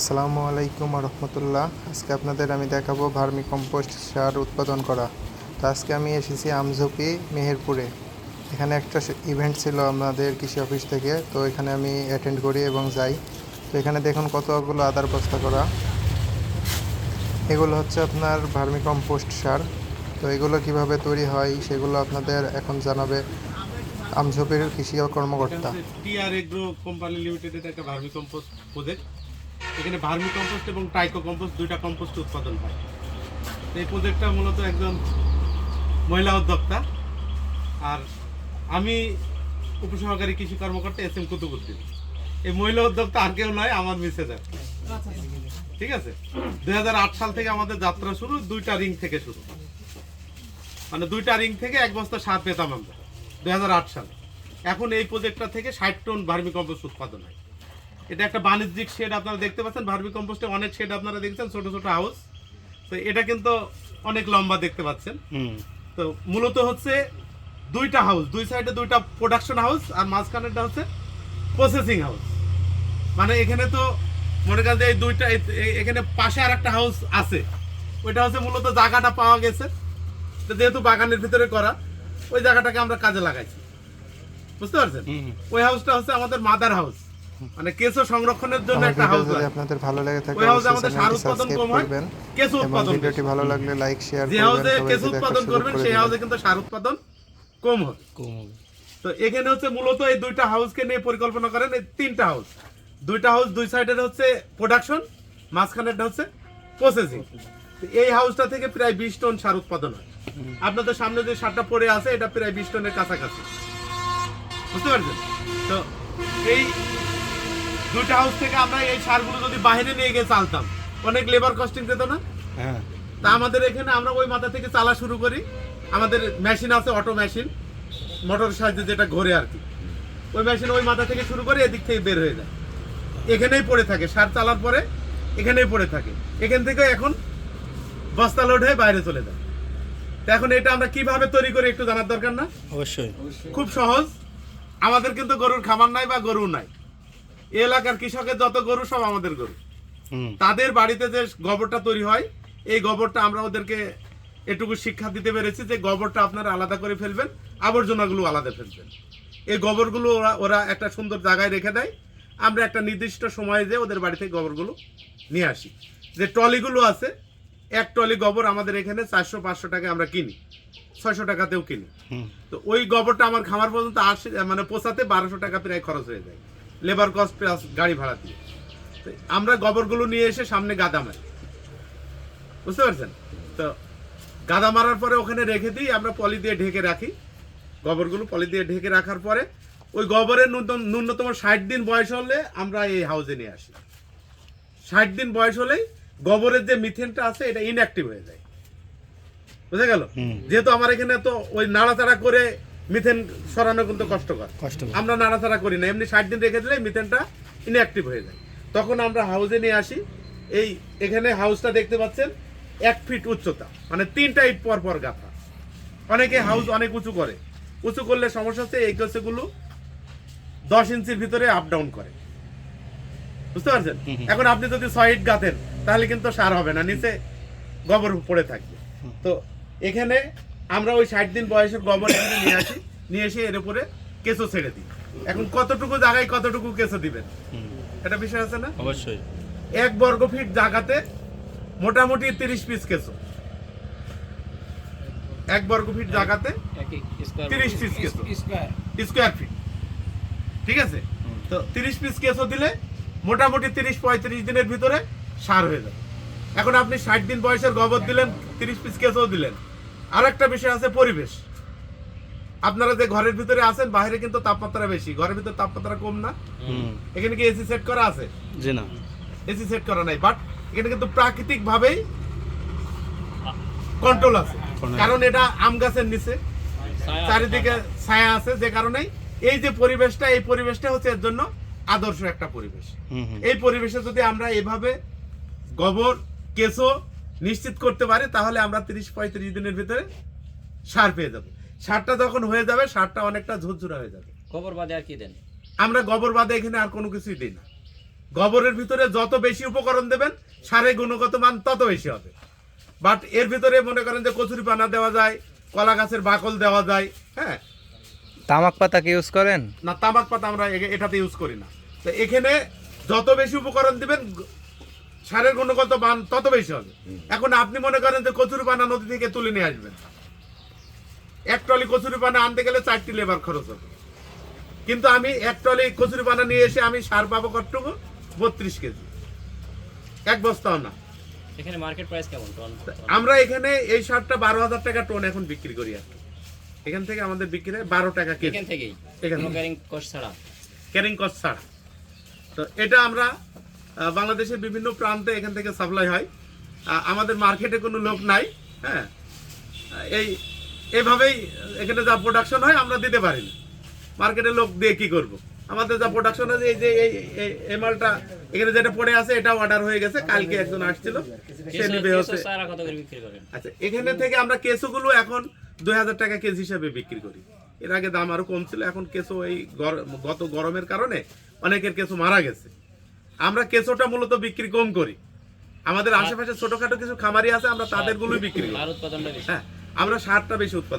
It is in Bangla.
আসসালামু আলাইকুম রহমতুল্লাহ আজকে আপনাদের আমি দেখাবো ভার্মি কম্পোস্ট সার উৎপাদন করা। তো আজকে আমি এসেছি আমঝুপি, মেহেরপুরে। এখানে একটা ইভেন্ট ছিল আমাদের কৃষি অফিস থেকে, তো এখানে আমি অ্যাটেন্ড করি এবং যাই। তো এখানে দেখুন কতগুলো আদার বস্তা করা। এগুলো হচ্ছে আপনার ভার্মি কম্পোস্ট সার। তো এগুলো কীভাবে তৈরি হয় সেগুলো আপনাদের এখন জানাবে আমঝুপির কৃষি কর্মকর্তা। টিআর এগ্রো কোম্পানি লিমিটেডের একটা ভার্মি কম্পোস্ট এখানে ভার্মি কম্পোস্ট এবং টাইকো কম্পোস্ট দুইটা কম্পোস্ট উৎপাদন হয়। এই প্রজেক্টটা মূলত একজন মহিলা উদ্যোক্তা আর আমি উপসহকারী কৃষি কর্মকর্তা এস এম কুতুবুদ্দিন। এই মহিলা উদ্যোক্তা আর কেউ নয়, আমার মিসেজ আর ঠিক আছে? দু হাজার আট সাল থেকে আমাদের যাত্রা শুরু, দুইটা রিং থেকে শুরু। মানে দুইটা রিং থেকে এক বস্তা সার পেতাম আমরা দু হাজার আট সালে। এখন এই প্রজেক্টটা থেকে ষাট টন ভার্মি কম্পোস্ট উৎপাদন হয়। এটা একটা বাণিজ্যিক শেড আপনারা দেখতে পাচ্ছেন ভার্মি কম্পোস্টে অনেক শেড আপনারা দেখছেন ছোট ছোট হাউস তো এটা কিন্তু অনেক লম্বা দেখতে পাচ্ছেন। তো মূলত হচ্ছে দুইটা হাউস দুই সাইডে দুইটা প্রোডাকশন হাউস আর মাঝখানেরটা হচ্ছে প্রসেসিং হাউস মানে এখানে তো মনে করেন যে এই দুইটা এখানে পাশে আর একটা হাউস আছে। ওইটা হচ্ছে মূলত জায়গাটা পাওয়া গেছে। তো যেহেতু বাগানের ভিতরে করা ওই জায়গাটাকে আমরা কাজে লাগাইছি। বুঝতে পারছেন? ওই হাউসটা হচ্ছে আমাদের মাদার হাউস মানে কেঁচো সংরক্ষণের জন্য একটা হাউস যদি আপনাদের ভালো লেগে থাকে ওই হাউসে আমাদের সার উৎপাদন কম হয়। করবেন কেঁচো উৎপাদন ভিডিওটি ভালো লাগলে লাইক শেয়ার যে হাউসে কেঁচো উৎপাদন করবেন সেই হাউসে কিন্তু সার উৎপাদন কম হবে। তো এখানে হচ্ছে মূলত এই দুইটা হাউসকে নিয়ে পরিকল্পনা করেন এই তিনটা হাউস দুইটা হাউস দুই সাইডের হচ্ছে প্রোডাকশন মাঝখানেরটা হচ্ছে প্রসেসিং এই হাউসটা থেকে প্রায় বিশ টন সার উৎপাদন হয়। আপনাদের সামনে যে সারটা পড়ে আছে এটা প্রায় বিশ টনের কাছাকাছি। বুঝতে পারছেন? তো এই দুইটা হাউস থেকে আমরা এই সারগুলো যদি বাইরে নিয়ে গিয়ে চালতাম। অনেক লেবার কস্টিং পেত না? হ্যাঁ। তা আমাদের এখানে আমরা ওই মাথা থেকে চালা শুরু করি। আমাদের মেশিন আছে অটো মেশিন মোটর সাহায্যে যেটা ঘোরে আর কি। ওই মেশিন ওই মাথা থেকে শুরু করে এদিক থেকে বের হয়ে যায়। এখানেই পড়ে থাকে সার চালার পরে এখানেই পড়ে থাকে। এখান থেকে এখন বস্তা লোড হয়ে বাইরে চলে যায়। তো এখন এটা আমরা কীভাবে তৈরি করি একটু জানার দরকার না? অবশ্যই। খুব সহজ। আমাদের কিন্তু গরুর খামার নাই বা গরু নাই। এলাকার কৃষকের যত গরু সব আমাদের গরু। তাদের বাড়িতে যে গোবরটা তৈরি হয় এই গোবরটা আমরা ওদেরকে এটুকু শিক্ষা দিতে পেরেছি যে গোবরটা আপনারা আলাদা করে ফেলবেন আবর্জনাগুলো আলাদা ফেলবেন। এই গোবরগুলো ওরা ওরা একটা সুন্দর জায়গায় রেখে দেয়। আমরা একটা নির্দিষ্ট সময়ে যে ওদের বাড়ি থেকে গোবরগুলো নিয়ে আসি। যে ট্রলিগুলো আছে এক ট্রলি গোবর আমাদের এখানে চারশো পাঁচশো টাকা আমরা কিনি। ছয়শো টাকাতেও কিনি। তো ওই গোবরটা আমার খামার পর্যন্ত আসে মানে পোষাতে বারোশো টাকা প্রায় খরচ হয়ে যায়। লেবার কস্ট প্লাস গাড়ি ভাড়া দিয়ে। আমরা গোবরগুলো নিয়ে এসে সামনে গাদা মারি। বুঝতে পারছেন? তো গাদা মারার পরে ওখানে রেখে দিই আমরা পলি দিয়ে ঢেকে রাখি। গোবরগুলো পলি দিয়ে ঢেকে রাখার পরে ওই গোবরের ন্যূনতম ন্যূনতম ষাট দিন বয়স হলে আমরা এই হাউসে নিয়ে আসি। ষাট দিন বয়স হলেই গোবরের যে মিথেনটা আছে এটা ইনঅ্যাক্টিভ হয়ে যায়। বুঝে গেল? যেহেতু আমার এখানে তো ওই নাড়াচাড়া করে মিথেন সরানো কিন্তু কষ্টকর। কষ্ট আমরা নাড়াচাড়া করি না। এমনি ষাট দিন রেখে দিলে মিথেনটা ইনঅ্যাক্টিভ হয়ে যায়। তখন আমরা হাউসে নিয়ে আসি। এই এখানে হাউসটা দেখতে পাচ্ছেন এক ফিট উচ্চতা মানে তিনটা ইট পর পর গাঁথা। অনেকে হাউস অনেক উঁচু করে। উঁচু করলে সমস্যা হচ্ছে এই গাছগুলো দশ ইঞ্চির ভিতরে আপ ডাউন করে। বুঝতে পারছেন? এখন আপনি যদি ছয় ইট গাঁথেন তাহলে কিন্তু সার হবে না। নিচে গোবর পড়ে থাকবে। তো এখানে আমরা ওই ষাট দিন বয়সের গোবর নিয়ে আসি নিয়ে এসে এর উপরে কেঁচো ছেড়ে দিই। এখন কতটুকু জায়গায় কতটুকু কেঁচো দিবেন? এটা বিষয় আছে না? অবশ্যই। এক বর্গ ফিট জায়গাতে মোটামুটি তিরিশ পিস কেঁচো। এক বর্গ ফিট জায়গাতে তিরিশ পিস কেঁচো। স্কোয়ার ফিট ঠিক আছে? তো তিরিশ পিস কেঁচো দিলে মোটামুটি তিরিশ পঁয়ত্রিশ দিনের ভিতরে সার হয়ে যাবে। এখন আপনি ষাট দিন বয়সের গোবর দিলেন তিরিশ পিস কেঁচো দিলেন। আর একটা বিষয় আছে পরিবেশ। আপনারা যে ঘরের ভিতরে আছেন বাইরে কিন্তু তাপমাত্রা বেশি। ঘরের ভিতরে তাপমাত্রা কম না? এখানে কি এসি সেট করা আছে? জি না। এসি সেট করা নাই বাট এখানে কিন্তু প্রাকৃতিক ভাবেই কন্ট্রোল আছে কারণ এটা আম গাছের নিচে। চারিদিকে ছায়া আছে যে কারণে এই যে পরিবেশটা এই পরিবেশটা হচ্ছে এর জন্য আদর্শ একটা পরিবেশ। এই পরিবেশে যদি আমরা এভাবে গোবর কেঁচো নিশ্চিত করতে পারি তাহলে আমরা তিরিশ পঁয়ত্রিশ দিনের ভিতরে সার পেয়ে যাব। সারটা যখন হয়ে যাবে সারটা অনেকটা ঝুরঝুরা হয়ে যাবে। খবর বাদে আর কি দেন? আমরা গোবর বাদে এখানে আর কোনো কিছুই দিই না। গোবরের ভিতরে যত বেশি উপকরণ দেবেন সারের গুণগত মান তত বেশি হবে। বাট এর ভিতরে মনে করেন যে কচুরি পানা দেওয়া যায় কলা গাছের বাকল দেওয়া যায় হ্যাঁ? তামাক পাতা কি ইউজ করেন? না তামাক পাতা আমরা এ- এটাতে ইউজ করি না। তো এখানে যত বেশি উপকরণ দিবেন সারের গুণগত মান তত বেশি হবে। এখন আপনি মনে করেন যে কচুরি পানা নদী থেকে তুলে নিয়ে আসবেন। এক ট্রলি কচুরি পানা আনতে গেলে চারটি লেবার খরচ হবে। কিন্তু আমি এক ট্রলি কচুরি পানা নিয়ে এসে আমি সার পাবো কতটুকু? বত্রিশ কেজি। এক বস্তাও না। এখানে মার্কেট প্রাইস কেমন? টন আমরা এখানে এই সারটা বারো হাজার টাকা টন এখন বিক্রি করি আর এখান থেকে আমাদের বিক্রি হয় বারো টাকা কেজি। এখান থেকেই? এখান। ক্যারিং কস্ট ছাড়া? ক্যারিং কস্ট ছাড়া। তো এটা আমরা বাংলাদেশের বিভিন্ন প্রান্তে এখান থেকে সাপ্লাই হয়। আমাদের মার্কেটে কোনো লোক নাই হ্যাঁ? এই এইভাবেই এখানে যা প্রোডাকশন হয় আমরা দিতে পারি না। মার্কেটে লোক দিয়ে কি করব? আমাদের যা প্রোডাকশন আছে এই যে এই এই- এই মালটা এখানে যেটা পড়ে আছে এটা অর্ডার হয়ে গেছে কালকে একজন আসছিল সে নিবে হচ্ছে আচ্ছা এখানে থেকে আমরা কেঁচোগুলো এখন দুই হাজার টাকা কেজি হিসাবে বিক্রি করি। এর আগে দাম আরও কম ছিল এখন কেঁচো এই গত গরমের কারণে অনেকের কেঁচো মারা গেছে। আমরা কেঁচোটা মূলত বিক্রি কম করি। আমাদের আশেপাশে ছোটখাটো কিছু খামারি আছে আমরা তাদেরগুলোই বিক্রি করি। হ্যাঁ আমরা সারটা বেশি উৎপাদন